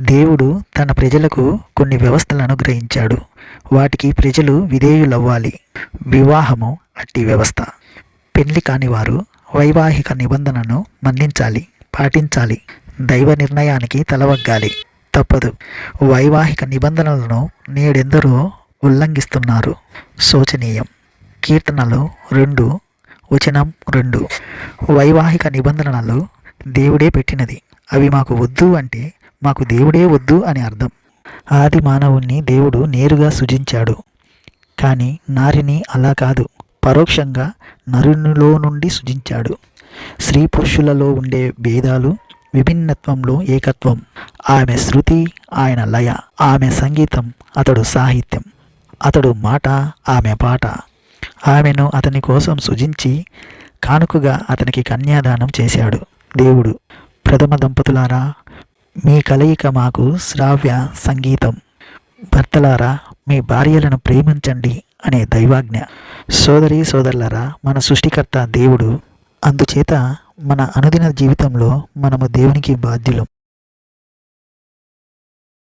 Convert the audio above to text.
దేవుడు తన ప్రజలకు కొన్ని వ్యవస్థలను అనుగ్రహించాడు. వాటికి ప్రజలు విధేయులవ్వాలి. వివాహము అట్టి వ్యవస్థ. పెళ్ళి కాని వారు వైవాహిక నిబంధనను మన్నించాలి పాటించాలి దైవ నిర్ణయానికి తలవగ్గాలి. తప్పదు. వైవాహిక నిబంధనలను నేడెందరో ఉల్లంఘిస్తున్నారు. శోచనీయం. కీర్తనలు రెండు వచనం రెండు. వైవాహిక నిబంధనలు దేవుడే పెట్టినది. అవి మాకు వద్దు అంటే మాకు దేవుడే వద్దు అని అర్థం. ఆది మానవుణ్ణి దేవుడు నేరుగా సృజించాడు. కానీ నారిని అలా కాదు పరోక్షంగా నరునిలో నుండి సృజించాడు. స్త్రీ పురుషులలో ఉండే భేదాలు విభిన్నత్వంలో ఏకత్వం. ఆమె శృతి ఆయన లయ ఆమె సంగీతం అతడు సాహిత్యం. అతడు మాట ఆమె పాట. ఆమెను అతని కోసం సృజించి కానుకగా అతనికి కన్యాదానం చేశాడు దేవుడు. ప్రథమ దంపతులారా మీ కలయిక మాకు శ్రావ్య సంగీతం. భర్తలారా మీ భార్యలను ప్రేమించండి అనే దైవాజ్ఞ. సోదరి సోదరులారా మన సృష్టికర్త దేవుడు అందుచేత మన అనుదిన జీవితంలో మనము దేవునికి బాధ్యులం.